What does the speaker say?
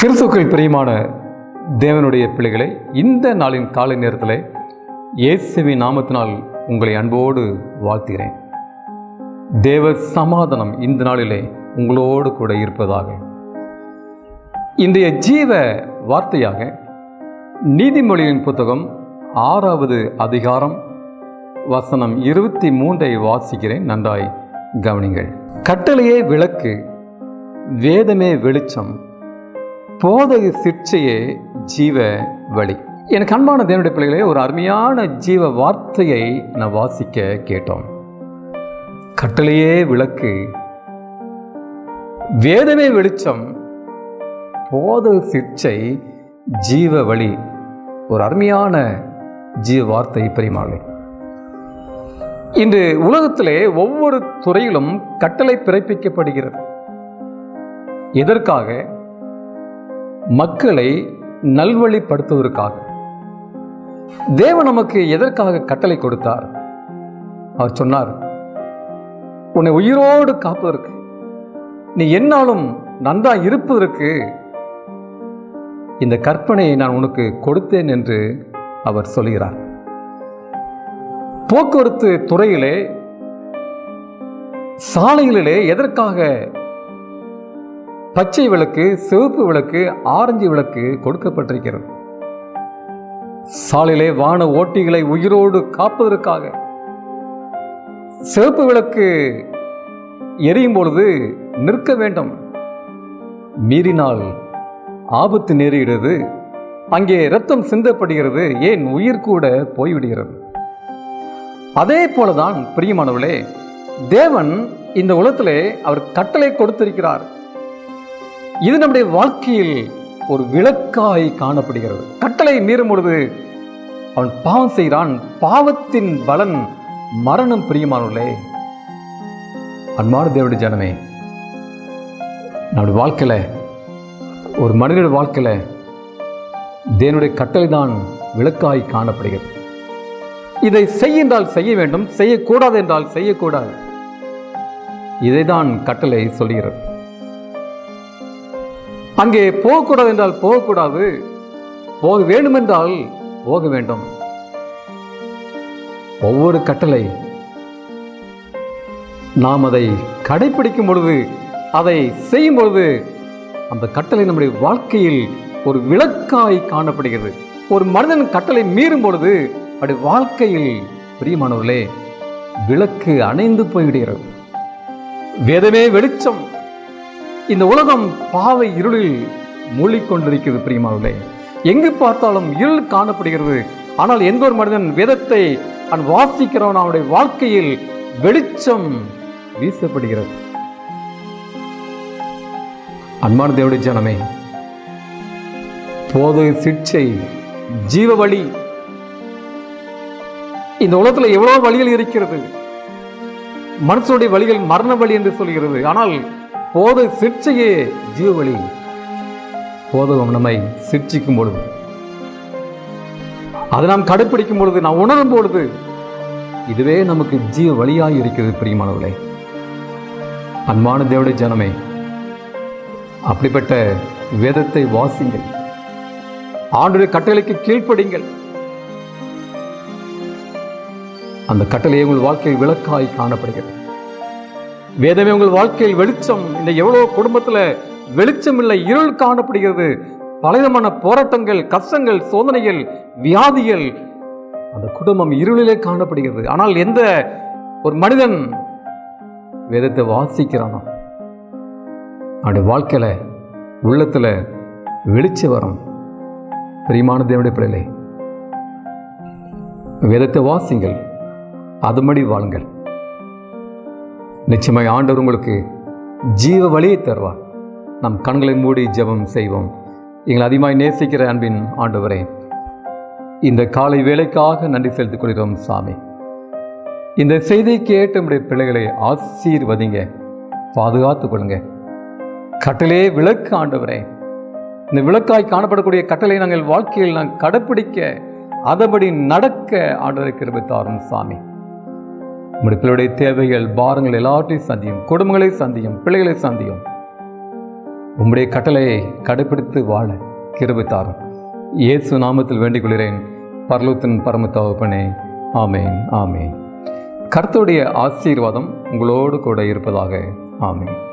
கிறிஸ்துக்கள் பிரியமான தேவனுடைய பிள்ளைகளை இந்த நாளின் காலை நேரத்தில் இயேசுவின் நாமத்தினால் உங்களை அன்போடு வாழ்த்துகிறேன். தேவ சமாதானம் இந்த நாளிலே உங்களோடு கூட இருப்பதாக. இன்றைய ஜீவ வார்த்தையாக நீதிமொழியின் புத்தகம் ஆறாவது அதிகாரம் வசனம் இருபத்தி மூன்றை வாசிக்கிறேன். நன்றாய் கவனிங்கள் கட்டளையே விளக்கு வேதமே வெளிச்சம் போதக சிற்சையே ஜீவ வழி. எனக்கு அன்பான தேவனுடைய பிள்ளைகளே ஒரு அருமையான ஜீவ வார்த்தையை நான் வாசிக்க கேட்டோம். கட்டளையே விளக்கு வேதமே வெளிச்சம் போதக சிற்சை ஜீவ வழி. ஒரு அருமையான ஜீவ வார்த்தை பெரியமாளே. இன்று உலகத்திலே ஒவ்வொரு துறையிலும் கட்டளை பிறப்பிக்கப்படுகிறது. எதற்காக? மக்களை நல்வழிப்படுத்துவதற்காக. தேவன் நமக்கு எதற்காக கட்டளை கொடுத்தார்? அவர் சொன்னார் உன்னை உயிரோடு காப்பதற்கு நீ என்னாலும் நன்றா இருப்பதற்கு இந்த கற்பனையை நான் உனக்கு கொடுத்தேன் என்று அவர் சொல்கிறார். போக்குவரத்து துறையிலே சாலைகளிலே எதற்காக பச்சை விளக்கு சிவப்பு விளக்கு ஆரஞ்சு விளக்கு கொடுக்கப்பட்டிருக்கிறது. சாலையிலே வான ஓட்டிகளை உயிரோடு காப்பதற்காக சிவப்பு விளக்கு எரியும் பொழுது நிற்க வேண்டும். மீறினால் ஆபத்து நேரிடுது. அங்கே இரத்தம் சிந்தப்படுகிறது. ஏன்? உயிர் கூட போய்விடுகிறது. அதே போலதான் பிரியமானவர்களே தேவன் இந்த உலகத்திலே அவர் கட்டளை கொடுத்திருக்கிறார். இது நம்முடைய வாழ்க்கையில் ஒரு விளக்காய் காணப்படுகிறது. கட்டளை மீறும் பொழுது அவன் பாவம் செய்கிறான். பாவத்தின் பலன் மரணம் பிரியமானே அன்பான தேவடைய ஜனமே நம்முடைய வாழ்க்கையில ஒரு மனிதனுடைய வாழ்க்கையில தேவனுடைய கட்டளை தான் விளக்காய் காணப்படுகிறது. இதை செய் என்றால் செய்ய வேண்டும் செய்யக்கூடாது என்றால் செய்யக்கூடாது. இதைதான் கட்டளை சொல்கிறது அங்கே போகக்கூடாது என்றால் போகக்கூடாது. போக வேண்டுமென்றால் போக வேண்டும். ஒவ்வொரு கட்டளை. நாம் அதை கடைபிடிக்கும் பொழுது அதை செய்யும் பொழுது அந்த கட்டளை நம்முடைய வாழ்க்கையில் ஒரு விளக்காய் காணப்படுகிறது. ஒரு மனிதன் கட்டளை மீறும் பொழுது அப்படி வாழ்க்கையில் பிரியமானவர்களே விளக்கு அணைந்து போய்விடுகிறது. வேதமே வெளிச்சம். இந்த உலகம் பாவை இருளில் மூழ்கிக்கொண்டிருக்கிறது பிரியமாவிலே எங்கு பார்த்தாலும் இருள் காணப்படுகிறது. ஆனால் எந்த ஒரு மனிதன் வேதத்தை அவன் வாசிக்கிறவன் அவனுடைய வாழ்க்கையில் வெளிச்சம் வீசப்படுகிறது. அன்பான தேவடைய ஜனமே போது சிக்ஷை ஜீவ வழி இந்த உலகத்தில் எவ்வளவு வழிகள் இருக்கிறது. மனுஷனுடைய வழிகள் மரண வழி என்று சொல்கிறது. ஆனால் போதை சிற்சையே ஜீவ வழி போதகம் நம்மை சிற்சிக்கும் பொழுது. அதை நாம் கடைப்பிடிக்கும் பொழுது நாம் உணரும் பொழுது இதுவே நமக்கு ஜீவ வழியாக இருக்கிறது பிரியமானவர்களே. அன்பான தேவடைய ஜனமே அப்படிப்பட்ட வேதத்தை வாசிங்கள். ஆண்டுடைய கட்டளைக்கு கீழ்ப்படிங்கள். அந்த கட்டளை உங்கள் வாழ்க்கையில் விளக்காய் காணப்படுகிறது. வேதமே உங்கள் வாழ்க்கையில் வெளிச்சம். இந்த எவ்வளவு குடும்பத்துல வெளிச்சம் இல்லை இருள் காணப்படுகிறது. பலவிதமான போராட்டங்கள் கஷ்டங்கள் சோதனைகள் வியாதிகள். அந்த குடும்பம் இருளிலே காணப்படுகிறது. ஆனால் எந்த ஒரு மனிதன் வேதத்தை வாசிக்கிறானோ அவனுடைய வாழ்க்கையில உள்ளத்துல வெளிச்சம் வரும். பிரியமான தேவனுடைய பிள்ளைகளே வேதத்தை வாசிங்கள் அதுமடி வாழுங்கள். நிச்சயமாய் ஆண்டவர் உங்களுக்கு ஜீவ வழியை தருவார். நம் கண்களை மூடி ஜெபம் செய்வோம். எங்களை அதிகமாக நேசிக்கிற அன்பின் ஆண்டவரே இந்த காலை வேலைக்காக நன்றி செலுத்திக் கொள்கிறோம் சாமி. இந்த செய்தியை கேட்டு நம்முடைய பிள்ளைகளை ஆசீர்வதிங்க பாதுகாத்துக் கொள்ளுங்க. கட்டளே விளக்கு ஆண்டவரே இந்த விளக்காய் காணப்படக்கூடிய கட்டளை நாங்கள் வாழ்க்கையில் நாங்கள் கடைப்பிடிக்க அதபடி நடக்க ஆண்டவரை கிருபித்தாரும் சாமி. உங்களுடைய தேவைகள் பாரங்கள் எல்லாவற்றையும் சந்தியும் குடும்பங்களை சந்தியும் பிள்ளைகளை சந்தியும். உம்முடைய கட்டளையை கடைபிடித்து வாழ கிருபை தாரும். இயேசு நாமத்தில் வேண்டிக் கொள்கிறேன் பரலோத்தின் பரம தகப்பனே ஆமேன் ஆமேன். கர்த்தருடைய ஆசீர்வாதம் உங்களோடு கூட இருப்பதாக. ஆமேன்.